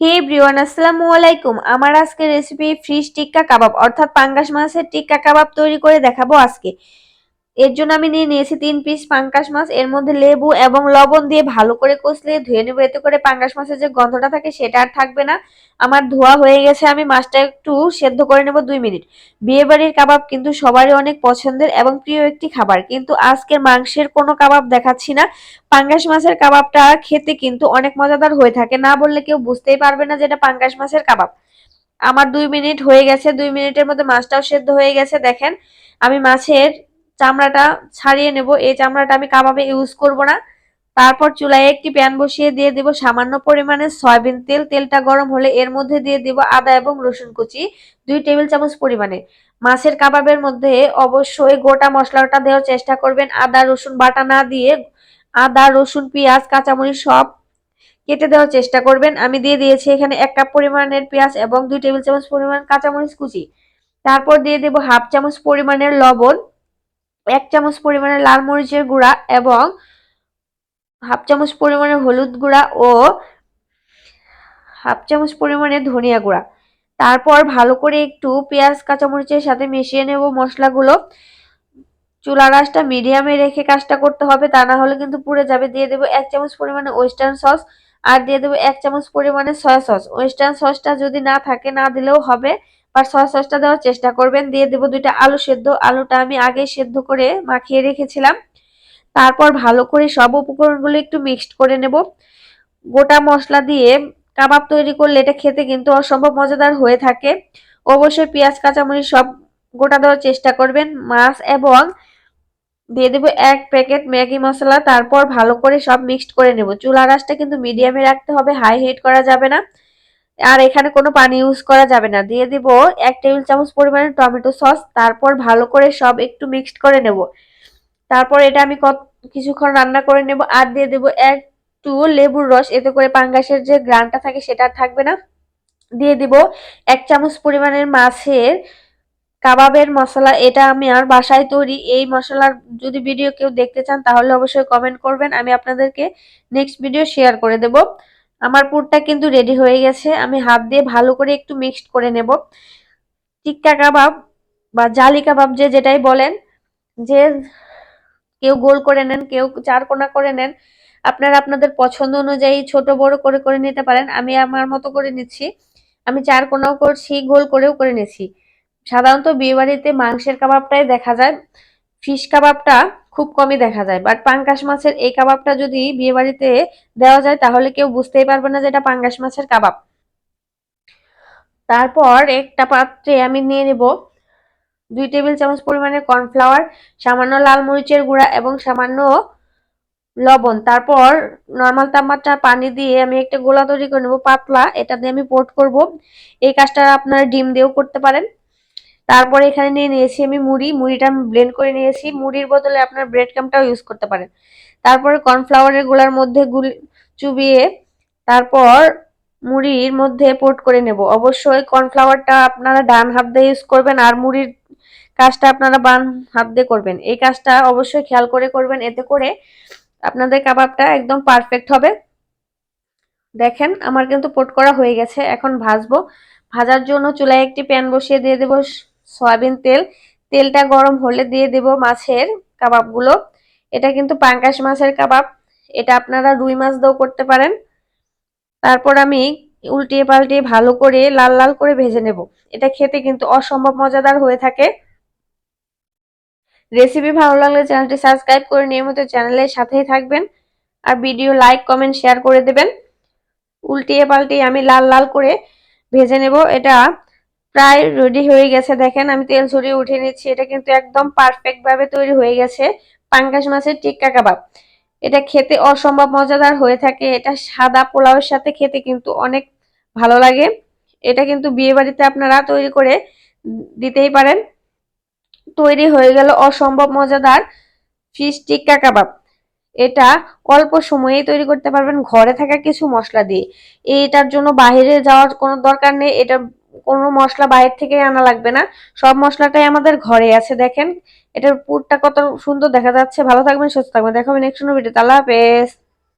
হে ব্রিওয়ান আসসালামু আলাইকুম আমার আজকে রেসিপি ফ্রিজ টিক্কা কাবাব অর্থাৎ পাঙ্গাস মাছের টিক্কা কাবাব তৈরি করে দেখাবো আজকে। এর জন্য আমি নিয়ে নিয়েছি তিন পিস পাঙ্কাশ মাছ। এর মধ্যে লেবু এবং লবণ দিয়ে ভালো করে কষলে ধুয়ে নেব। এতে করে পাঙ্গাস মাছের যে গন্ধটা থাকে সেটা আর থাকবে না। আমার ধোয়া হয়ে গেছে, আমি মাছটা একটু সেদ্ধ করে নেব দুই মিনিট। বিয়ে বাড়ির কাবাব কিন্তু সবারই অনেক পছন্দের এবং প্রিয় একটি খাবার। কিন্তু আজকের মাংসের কোনো কাবাব দেখাচ্ছি না। পাঙ্গাস মাছের কাবাবটা খেতে কিন্তু অনেক মজাদার হয়ে থাকে। না বললে কেউ বুঝতেই পারবে না যে এটা পাঙ্গাস মাছের কাবাব। আমার দুই মিনিট হয়ে গেছে, দুই মিনিটের মধ্যে মাছটাও সেদ্ধ হয়ে গেছে। দেখেন, আমি মাছের চামড়াটা ছাড়িয়ে নেব। এই চামড়াটা আমি কাবাবে ইউজ করব না। তারপর চুলায় একটি প্যান বসিয়ে দিয়ে দিব সামান্য পরিমাণে সয়াবিন তেল। তেলটা গরম হলে এর মধ্যে দিয়ে দিব আদা এবং রসুন কুচি, দুই টেবিল চামচ পরিমাণে। মাছের কাবাবের মধ্যে অবশ্যই গোটা মশলাটা দেওয়ার চেষ্টা করবেন। আদা, রসুন বাটা না দিয়ে আদা, রসুন, পেঁয়াজ, কাঁচামরিচ সব কেটে দেওয়ার চেষ্টা করবেন। আমি দিয়ে দিয়েছি এখানে এক কাপ পরিমাণের পেঁয়াজ এবং দুই টেবিল চামচ পরিমাণ কাঁচামরিচ কুচি। তারপর দিয়ে দেব হাফ চামচ পরিমাণের লবণ। এক চামচ পরিমাণের লাল মরিচের গুঁড়া এবং হাফ চামচ পরিমাণে হলুদ গুঁড়া ও হাফ চামচ পরিমাণে ধনিয়া গুঁড়া। তারপর ভালো করে একটু পেঁয়াজ, কাঁচামরিচের সাথে মিশিয়ে নেব মশলাগুলো। চুলা গাছটা মিডিয়ামে রেখে কাজটা করতে হবে, তা না হলে কিন্তু পুড়ে যাবে। দিয়ে দেবো এক চামচ পরিমাণে ওয়েস্টার্ন সস আর দিয়ে দেবো এক চামচ পরিমাণে সয়া সস ওয়েস্টার্ন সসটা যদি না থাকে, না দিলেও হবে আর সয়া সসটা দেওয়ার চেষ্টা করবেন। দিয়ে দেবো দুইটা আলু সেদ্ধ। আলুটা আমি আগে সেদ্ধ করে মাখিয়ে রেখেছিলাম। তারপর ভালো করে সব উপকরণগুলো একটু মিক্সড করে নেব। গোটা মশলা দিয়ে কাবাব তৈরি করলে এটা খেতে কিন্তু অসম্ভব মজাদার হয়ে থাকে। অবশ্যই পেঁয়াজ, কাঁচামরিচ সব গোটা দেওয়ার চেষ্টা করবেন। মাছ এবং দিয়ে দেবো এক প্যাকেট ম্যাগি মশলা, তারপর ভালো করে সব মিক্সড করে নেব। চুলা গাছটা কিন্তু মিডিয়ামে রাখতে হবে হাই হিট করা যাবে না। আর এখানে কোনো পানি ইউজ করা যাবে না। দিয়ে দিব এক টেবিল চামচ পরিমাণে টমেটো সস, তারপর ভালো করে সব একটু মিক্সড করে নেব। তারপর এটা আমি কত, কিছুক্ষণ রান্না করে নেব। আর দিয়ে দেব একটু লেবুর রস, এতে করে পাঙ্গাসের যে গ্রানটা থাকে সেটা থাকবে না। দিয়ে দিব এক চামচ পরিমাণের মাছের কাবাবের মশলা এটা আমি আর বাসায় তৈরি। এই মশলার যদি ভিডিও কেউ দেখতে চান, তাহলে অবশ্যই কমেন্ট করবেন। আমি আপনাদেরকে নেক্সট ভিডিও শেয়ার করে দেব। আমার পুরটা কিন্তু রেডি হয়ে গেছে। আমি হাত দিয়ে ভালো করে একটু মিক্সড করে নেব। টিক্কা কাবাব বা জালি কাবাব যে যেটাই বলেন, যে কেউ গোল করে নেন, কেউ চার কোনা করে নেন, আপনারা আপনাদের পছন্দ অনুযায়ী ছোট, বড় করে করে নিতে পারেন। আমি আমার মতো করে নিচ্ছি। আমি চার কোনাও করছি, গোল করেও করে নিচ্ছি। সাধারণত বিয়েবাড়িতে মাংসের কাবাবটাই দেখা যায়। ফিশ কাবাবটা খুব কমই দেখা যায়। বাট পাঙ্গাস মাছের এই কাবাবটা যদি বিয়েবাড়িতে দেওয়া যায়, তাহলে কেউ বুঝতেই পারবে না যে এটা পাঙ্গাস মাছের কাবাব। তারপর একটা পাত্রে আমি নিয়ে নেব দুই টেবিল চামচ পরিমাণে কর্নফ্লাওয়ার, সামান্য লাল মরিচের গুঁড়া এবং সামান্য লবণ। তারপর নর্মাল তাপমাত্রা পানি দিয়ে আমি একটা গোলা তৈরি করে নেব, পাতলা। এটা দিয়ে আমি পোট করব। এই কাজটা আপনারা ডিম দিয়েও করতে পারেন। তারপরে এখানে নিয়ে নিয়েছি আমি মুড়ি। মুড়িটা আমি ব্লেন্ড করে নিয়েছি। মুড়ির বদলে আপনার ব্রেড ক্রামটাও ইউজ করতে পারেন। তারপরে কর্নফ্লাওয়ারের গোলার মধ্যে গুল চুবিয়ে তারপর মুড়ির মধ্যে পোট করে নেব। অবশ্যই কর্নফ্লাওয়ারটা আপনারা ডান হাত দিয়ে ইউজ করবেন আর মুড়ির কাজটা আপনারা বান হাত দিয়ে করবেন। এই কাজটা অবশ্যই খেয়াল করে করবেন। এতে করে আপনাদের কাবাবটা একদম পারফেক্ট হবে। দেখেন, আমার কিন্তু পোট করা হয়ে গেছে। এখন ভাজবো। ভাজার জন্য চুলায় একটি প্যান বসিয়ে দিয়ে দেবো। সয়াবিন তেল। তেলটা গরম হলে দিয়ে দেব মাছের কাবাবগুলো। এটা কিন্তু পাঙ্কাশ মাছের কাবাব। এটা আপনারা রুই মাছ দিয়েও করতে পারেন। তারপর আমি উল্টিয়ে পাল্টিয়ে ভালো করে লাল লাল করে ভেজে নেব। এটা খেতে কিন্তু অসম্ভব মজাদার হয়ে থাকে। রেসিপি ভালো লাগলে চ্যানেলটি সাবস্ক্রাইব করে নিয়মিত চ্যানেলের সাথেই থাকবেন। আর ভিডিও লাইক, কমেন্ট, শেয়ার করে দেবেন। উল্টিয়ে পাল্টিয়ে আমি লাল লাল করে ভেজে নেব। এটা প্রায় রেডি হয়ে গেছে। দেখেন, আমি তেল ছড়িয়ে উঠে নিচ্ছি। এটা কিন্তু একদম পারফেক্ট ভাবে তৈরি হয়ে গেছে। পাঙ্গাস মাছের টিক্কা কাবাব। এটা খেতে অসম্ভব মজাদার হয়ে থাকে। এটা সাদা পোলাওয়ের সাথে খেতে কিন্তু অনেক ভালো লাগে। এটা কিন্তু বিয়ে বাড়িতে আপনারা তৈরি করে দিতেই পারেন। তৈরি হয়ে গেল অসম্ভব মজাদার ফিশ টিক্কা কাবাব। এটা অল্প সময়েই তৈরি করতে পারবেন। ঘরে থাকা কিছু মশলা দিয়ে। এটার জন্য বাইরে যাওয়ার কোনো দরকার নেই। এটা কোনো মশলা বাইরে থেকে আনা লাগবে না। সব মশলাটাই আমাদের ঘরে আছে, দেখেন। এটার পুরটা কত সুন্দর দেখা যাচ্ছে। ভালো থাকবেন, সুস্থ থাকবেন। দেখাবেন নেক্সট ভিডিও তাহলে হাফেজ।